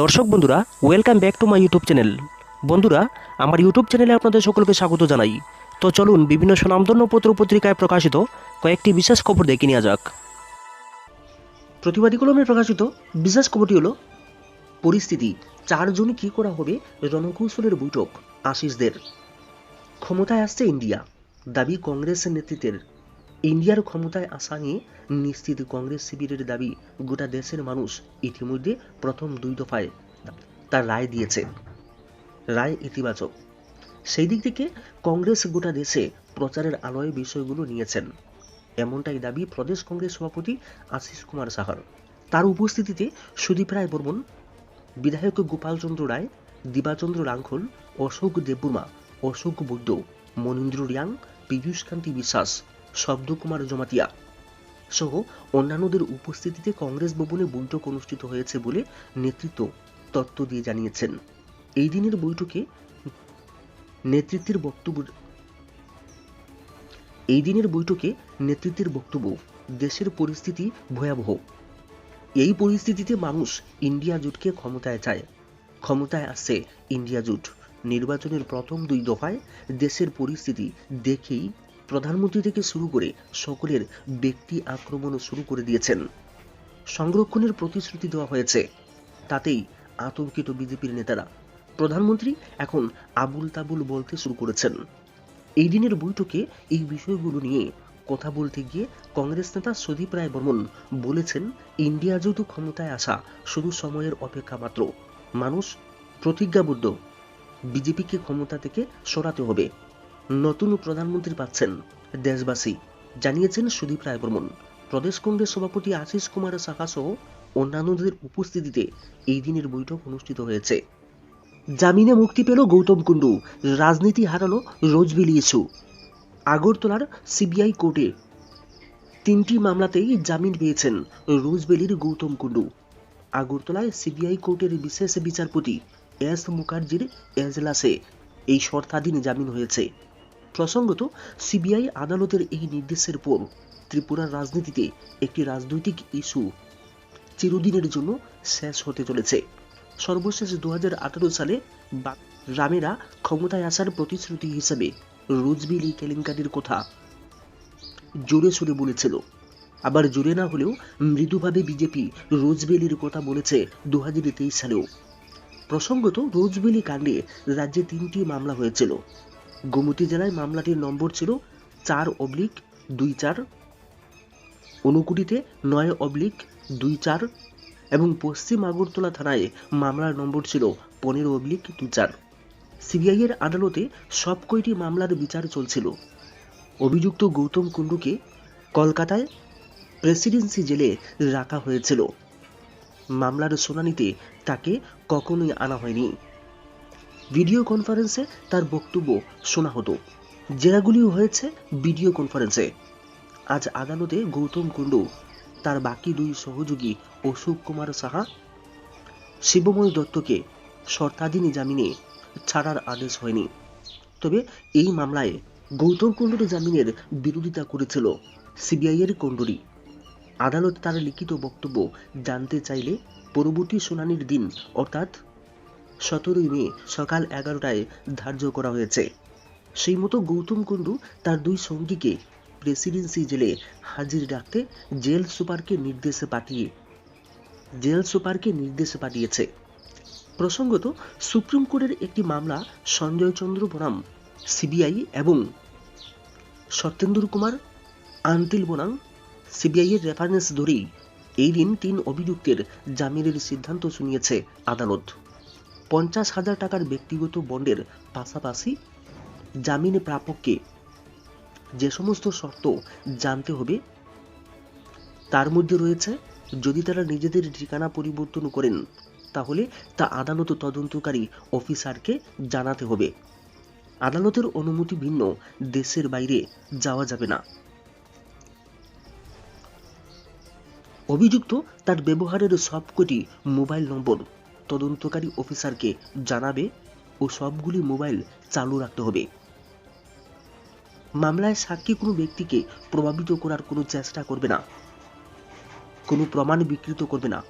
দর্শক বন্ধুরা welcome back to my YouTube channel বন্ধুরা, আমার ইউটিউব চ্যানেলে আপনাদের সকলকে স্বাগত জানাই। তো চলুন বিভিন্ন সুনামধন্য পত্র পত্রিকায় প্রকাশিত কয়েকটি বিশেষ খবর দেখে নেওয়া যাক। প্রতিবাদী কলমে প্রকাশিত বিশেষ খবরটি হলো, পরিস্থিতি চারজন কি করা হবে রণকৌশলের বৈঠক, আশিসদের। ক্ষমতায় আসছে ইন্ডিয়া, দাবি কংগ্রেসের নেতৃত্বের। ইন্ডিয়ার ক্ষমতায় আসা নিয়ে নিশ্চিত কংগ্রেস শিবিরের দাবি, গোটা দেশের মানুষ ইতিমধ্যে প্রথম দুই দফায় তার রায় দিয়েছে। রায় ইতিবাচক। সেই দিক থেকে কংগ্রেস গোটা দেশে প্রচারের আলোয় বিষয়গুলো নিয়েছেন। এমনটাই দাবি প্রদেশ কংগ্রেস সভাপতি আশিস কুমার সাহার। তার উপস্থিতিতে সুদীপ রায় বর্মন, বিধায়ক গোপালচন্দ্র রায়, দিবাচন্দ্র রাঙ্খল, অশোক দেববর্মা, অশোক বৈদ্য মনীন্দ্র রিয়াং, পীযূষ কান্তি বিশ্বাস শব্দকুমার জমাতিয়া সহ অন্যান্যদের উপস্থিতিতে কংগ্রেস ভবনে বৈঠক অনুষ্ঠিত হয়েছে বলে নেতৃত্ব তত্ত্ব দিয়ে জানিয়েছেন। এই দিনের বৈঠকে নেতৃত্বের বক্তব্য এই দিনের বৈঠকে নেতৃত্বের বক্তব্য, দেশের পরিস্থিতি ভয়াবহ। এই পরিস্থিতিতে মানুষ ইন্ডিয়া জোটকে ক্ষমতায় চায়। ক্ষমতায় আসছে ইন্ডিয়া জোট। নির্বাচনের প্রথম দুই দফায় দেশের পরিস্থিতি দেখেই প্রধানমন্ত্রী থেকে শুরু করে সকলের ব্যক্তি আক্রমণও শুরু করে দিয়েছেন। সংরক্ষণের প্রতিশ্রুতি দেওয়া হয়েছে। তাতেই আতঙ্কিত বিজেপির নেতারা। প্রধানমন্ত্রী এখন আবুল তাবুল বলতে শুরু করেছেন। এই দিনের বৈঠকে এই বিষয়গুলো নিয়ে কথা বলতে গিয়ে কংগ্রেস নেতা সুদীপ রায় বর্মন বলেছেন, ইন্ডিয়া যেহেতু ক্ষমতায় আসা শুধু সময়ের অপেক্ষা মাত্র। মানুষ প্রতিজ্ঞাবদ্ধ। বিজেপিকে ক্ষমতা থেকে সরাতে হবে। নতুন প্রধানমন্ত্রী পাচ্ছেন দেশবাসী, জানিয়েছেন সুদীপ রায় বর্মন প্রদেশ কংগ্রেস সভাপতি আশিস কুমার সাহা সহ অন্যান্যদের উপস্থিতিতে এই দিনের বৈঠক অনুষ্ঠিত হয়েছে। জামিনে মুক্তি পেল গৌতম কুণ্ডু, রাজনীতি হারালো রোজবিলি ইস্যু। আগরতলার সিবিআই কোর্টে তিনটি মামলাতেই জামিন পেয়েছেন রোজবেলির গৌতম কুণ্ডু। আগরতলায় সিবিআই কোর্টের বিশেষ বিচারপতি এস মুখার্জির এজলাসে এই শর্তাধীন জামিন হয়েছে। প্রসঙ্গত, সিবিআই আদালতের এই নির্দেশের পর ত্রিপুরার রাজনীতিতে একটি রাজনৈতিক ইস্যু চিরদিনের জন্য শেষ হতে চলেছে। সর্বশেষ দুহাজার আঠারো সালে রামেরা ক্ষমতায় আসার প্রতিশ্রুতি হিসেবে রোজবিলি কেলেঙ্কারির কথা জোরে সোরে বলেছিল। আবার জোরে না হলেও মৃদুভাবে বিজেপি রোজবেলির কথা বলেছে দুহাজার তেইশ সালেও। প্রসঙ্গত, রোজবেলি কাণ্ডে রাজ্যে তিনটি মামলা হয়েছিল। গোমতী জেলায় মামলাটির নম্বর ছিল চার অবলিক দুই চার, অনুকুটিতে নয় অবলিক দুই চার এবং পশ্চিম আগরতলা থানায় মামলার নম্বর ছিল পনেরো অবলিক দু চার। সিবিআইয়ের আদালতে সব কয়টি মামলার বিচার চলছিল। অভিযুক্ত গৌতম কুণ্ডুকে কলকাতায় প্রেসিডেন্সি জেলে রাখা হয়েছিল। মামলার শুনানিতে তাকে কখনোই আনা হয়নি। ভিডিও কনফারেন্সে তার বক্তব্য শোনা হতো। জেরাগুলি হয়েছে ভিডিও কনফারেন্সে। আজ আদালতে গৌতম কুণ্ডু, তার বাকি দুই সহযোগী অশোক কুমার সাহা, শিবময় দত্তকে শর্তাধীন জামিনে ছাড়ার আদেশ হয়নি। তবে এই মামলায় গৌতম কুণ্ডুর জামিনের বিরোধিতা করেছিল সিবিআইয়ের কুণ্ডুরি। আদালত তার লিখিত বক্তব্য জানতে চাইলে পরবর্তী শুনানির দিন, অর্থাৎ সতেরোই মে সকাল এগারোটায় ধার্য করা হয়েছে। সেই মতো গৌতম কুণ্ডু তার দুই সঙ্গীকে প্রেসিডেন্সি জেলে হাজির রাখতে জেল সুপারকে নির্দেশ পাঠিয়ে জেল সুপারকে নির্দেশ পাঠিয়েছে। প্রসঙ্গত, সুপ্রিম কোর্টের একটি মামলা সঞ্জয় চন্দ্র বনাম, সিবিআই এবং সত্যেন্দ্র কুমার আন্তিল বনাম, সিবিআই এর রেফারেন্স ধরেই এই দিন তিন অভিযুক্তের জামিনের সিদ্ধান্ত শুনিয়েছে আদালত। পঞ্চাশ হাজার টাকার ব্যক্তিগত বন্ডের পাশাপাশি জামিনে প্রাপককে যে সমস্ত শর্ত জানতে হবে, তার মধ্যে রয়েছে, যদি তারা নিজেদের ঠিকানা পরিবর্তন করেন, তাহলে তা আদালত তদন্তকারী অফিসারকে জানাতে হবে। আদালতের অনুমতি ভিন্ন, দেশের বাইরে যাওয়া যাবে না। অভিযুক্ত তার ব্যবহারের সবকটি মোবাইল নম্বর তদন্তকারী অফিসারকে জানাবে ও সবগুলি মোবাইল চালু রাখতে হবে। মামলায় সাক্ষী কোনো ব্যক্তিকে প্রভাবিত করার কোনো চেষ্টা করবে না। কোনো প্রমাণ বিকৃত করবে না।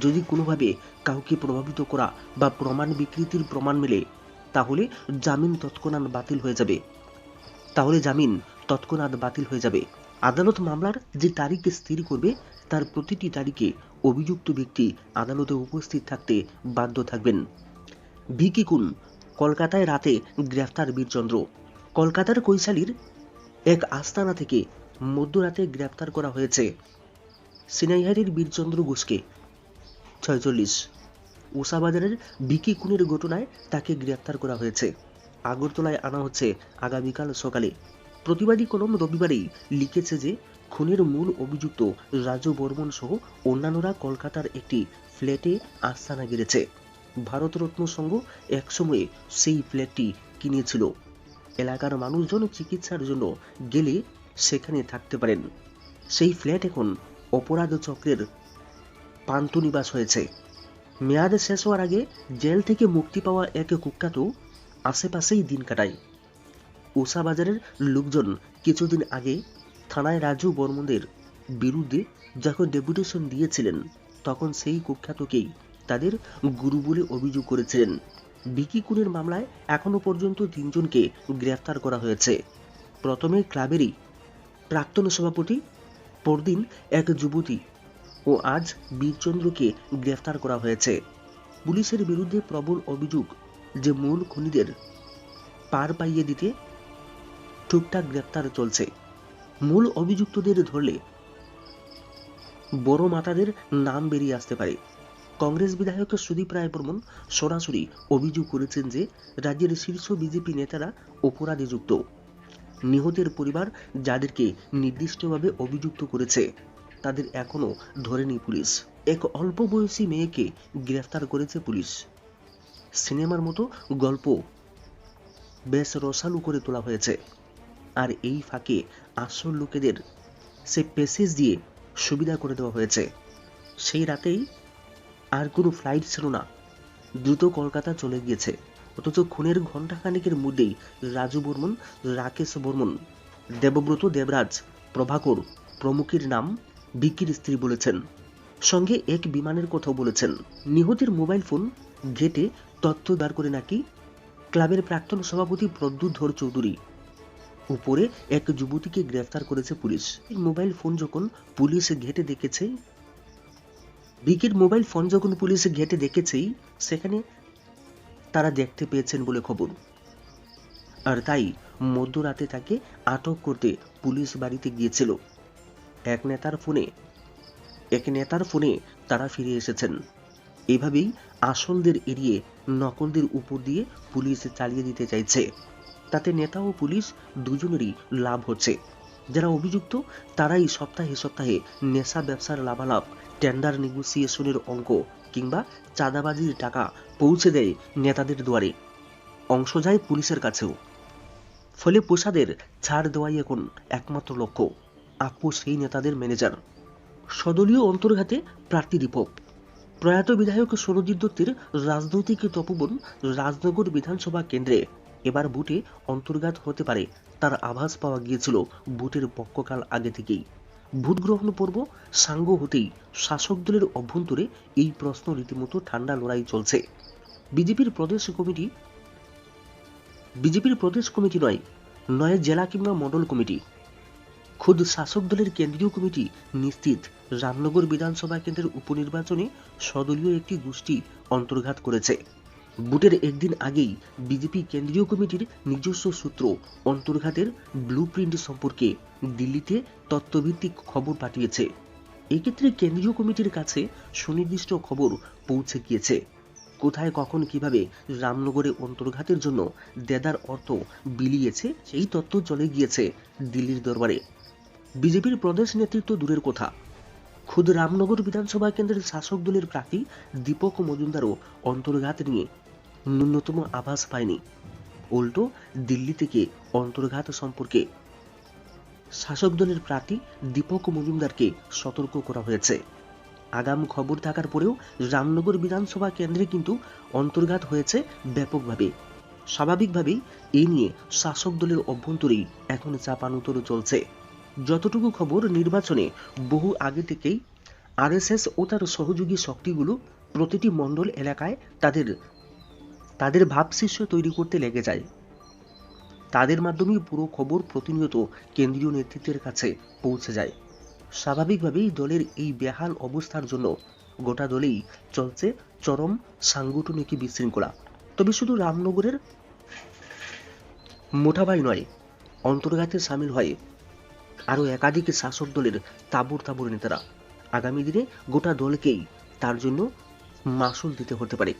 যদি কোনোভাবে কাউকে প্রভাবিত করা বা প্রমাণ বিকৃতির প্রমাণ মেলে, তাহলে জামিন তৎক্ষণাৎ বাতিল হয়ে যাবে। তাহলে জামিন তৎক্ষণাৎ বাতিল হয়ে যাবে। আদালত মামলার যে তারিখ স্থির করবে, তার প্রতিটি তারিখে অভিযুক্ত ব্যক্তি আদালতে উপস্থিত থাকতে বাধ্য থাকবেন। ভিকি কুন, কলকাতায় রাতে গ্রেফতার বীরচন্দ্র। কলকাতার কৈশালীর এক আস্তানা থেকে মধ্যরাতে গ্রেফতার করা হয়েছে। সিনাইহারির বীরচন্দ্র ঘোষকে। ছয়চল্লিশ। উষাবাজারের ভিকি খুনের ঘটনায় তাকে গ্রেফতার করা হয়েছে। আগরতলায় আনা হচ্ছে আগামীকাল সকালে। প্রতিবাদী কলম রবিবারেই লিখেছে যে, খুনের মূল অভিযুক্ত রাজু বর্মন সহ অন্যান্যরা কলকাতার একটি ফ্ল্যাটে আস্তানা গেড়েছে। ভারতরত্ন সংঘ একসময়ে সেই ফ্ল্যাটটি কিনেছিল। এলাকার মানুষজন চিকিৎসার জন্য গেলে সেখানে থাকতে পারেন। সেই ফ্ল্যাট এখন অপরাধ চক্রের পান্তুনিবাস হয়েছে। মেয়াদ শেষ হওয়ার আগে জেল থেকে মুক্তি পাওয়া এক কুখ্যাত আশেপাশেই দিন কাটায়। উষা বাজারের লোকজন কিছুদিন আগে থানায় রাজু বর্মনদের বিরুদ্ধে যখন ডেপুটেশন দিয়েছিলেন, তখন সেই কুখ্যাতকেই তাদের গুরু বলে অভিযোগ করেছিলেন। বিকি কুনের মামলায় এখনও পর্যন্ত তিনজনকে গ্রেফতার করা হয়েছে। প্রথমে ক্লাবেরই প্রাক্তন সভাপতি, পরদিন এক যুবতী ও আজ বীরচন্দ্রকে গ্রেফতার করা হয়েছে। পুলিশের বিরুদ্ধে প্রবল অভিযোগ যে মূল খুনিদের পার পাইয়ে দিতে টুকটাক গ্রেফতার চলছে। মূল অভিযুক্তদের ধরলে বড় মাতাদের নাম বেরিয়ে আসতে পারে। কংগ্রেস বিধায়ক সুদীপ রায় বর্মন সরাসরি অভিযোগ করেছেন যে, রাজ্যের শীর্ষ বিজেপি নেতারা অপরাধে যুক্ত। নিহতের পরিবার যাদেরকে নির্দিষ্টভাবে অভিযুক্ত করেছে, তাদের এখনও ধরেনি পুলিশ। এক অল্প বয়সী মেয়েকে গ্রেফতার করেছে পুলিশ। সিনেমার মতো গল্প বেশ রসালু করে তোলা হয়েছে। আর এই ফাঁকে আসল লোকেদের সে প্যাসেজ দিয়ে সুবিধা করে দেওয়া হয়েছে। সেই রাতেই আর কোনো ফ্লাইট ছিল না। দ্রুত কলকাতা চলে গিয়েছে। অথচ খুনের ঘণ্টাখানেকের মধ্যেই রাজু বর্মন, রাকেশ বর্মন, দেবব্রত দেবরাজ, প্রভাকর প্রমুখের নাম বিকির স্ত্রী বলেছেন। সঙ্গে এক বিমানের কথাও বলেছেন। নিহতের মোবাইল ফোন ঘেটে তথ্য দাঁড় করে নাকি ক্লাবের প্রাক্তন সভাপতি প্রদ্যুৎ ধর চৌধুরী উপরে এক যুবতীকে গ্রেফতার করেছে পুলিশ। এই মোবাইল ফোন যখন পুলিশ ঘেটে দেখেছে বিকির মোবাইল ফোন যখন পুলিশ ঘেটে দেখেছেই, সেখানে তারা দেখতে পেয়েছেন বলে খবর। আর তাই মধ্যরাতে তাকে আটক করতে পুলিশ বাড়িতে গিয়েছিল। এক নেতার ফোনে, এক নেতার ফোনে তারা ফিরে এসেছেন। এভাবেই আসলদের এড়িয়ে নকলদের উপর দিয়ে পুলিশ চালিয়ে দিতে চাইছে। তাতে নেতা ও পুলিশ দুজনেরই লাভ হচ্ছে। যারা অভিযুক্ত, তারাই সপ্তাহে সপ্তাহে নেশা ব্যবসার লাভালাভ টেন্ডার নেগোসিয়েশনের অঙ্ক কিংবা চাঁদাবাজির টাকা পৌঁছে দেয় নেতাদের দুয়ারে। অংশ যায় পুলিশের কাছেও। ফলে প্রসাদের ছাড় দেওয়াই এখন একমাত্র লক্ষ্য, আপু সেই নেতাদের ম্যানেজার সদলীয় অন্তর্ঘাতে প্রার্থী দীপক প্রয়াত বিধায়ক সরজিৎ দত্তের রাজনৈতিক তপবন রাজনগর বিধানসভা কেন্দ্রে এবার বুটে অন্তর্ঘাত হতে পারে, তার আভাস পাওয়া গিয়েছিল বুটের পক্ষকাল আগে থেকেই। ভোট গ্রহণ পর্ব সাঙ্গ হতেই শাসক দলের অভ্যন্তরে এই প্রশ্ন রীতিমতো ঠান্ডা লড়াই চলছে। বিজেপির প্রদেশ কমিটি বিজেপির প্রদেশ কমিটি নয় নয় জেলা কিংবা মণ্ডল কমিটি। খুদ শাসক দলের কেন্দ্রীয় কমিটি নিশ্চিত রামনগর বিধানসভা কেন্দ্রের উপনির্বাচনে সদলীয় একটি গোষ্ঠী অন্তর্ঘাত করেছে। বুটের একদিন আগেই বিজেপি কেন্দ্রীয় কমিটির নিজস্ব সূত্র অন্তর্ঘাতের ব্লু সম্পর্কে দিল্লিতে তত্ত্বভিত্তিক খবর পাঠিয়েছে। এক্ষেত্রে কেন্দ্রীয় কমিটির কাছে সুনির্দিষ্ট খবর পৌঁছে গিয়েছে। কোথায়, কখন, কীভাবে রামনগরে অন্তর্ঘাতের জন্য দেদার অর্থ বিলিয়েছে, সেই তথ্য চলে গিয়েছে দিল্লির দরবারে। বিজেপির প্রদেশ নেতৃত্ব দূরের কথা। খুদ রামনগর বিধানসভা কেন্দ্রের শাসক দলের প্রার্থী দীপক মজুমদারও অন্তর্ঘাত নিয়ে ন্যূনতম আভাস পায়নি। উল্টো দিল্লি থেকে অন্তর্ঘাত সম্পর্কে শাসক দলের প্রার্থী দীপক মজুমদারকে সতর্ক করা হয়েছে। আগাম খবর থাকার পরেও রামনগর বিধানসভা কেন্দ্রে কিন্তু অন্তর্ঘাত হয়েছে ব্যাপকভাবে। স্বাভাবিকভাবেই এ নিয়ে শাসক দলের অভ্যন্তরেই এখন চাপানুতর চলছে। যতটুকু খবর নির্বাচনে বহু আগে থেকেই, আরএসএস ও তার সহযোগী শক্তিগুলো প্রতিটি মণ্ডল এলাকায় তাদের তাদের ভাবশিষ্য তৈরি করতে লেগে যায়। তাদের মাধ্যমেই পুরো খবর প্রতিনিয়ত কেন্দ্রীয় নেতৃত্বের কাছে পৌঁছে যায়। স্বাভাবিকভাবেই দলের এই বেহাল অবস্থার জন্য গোটা দলেই চলছে চরম সাংগঠনিক বিশৃঙ্খলা। তবে শুধু রামনগরের মোটাবাই নয়, অন্তর্ঘাতে সামিল হয় আরও একাধিক শাসক দলের তাবর তাবর নেতারা। আগামী দিনে গোটা দলকেই তার জন্য মাসুল দিতে হতে পারে।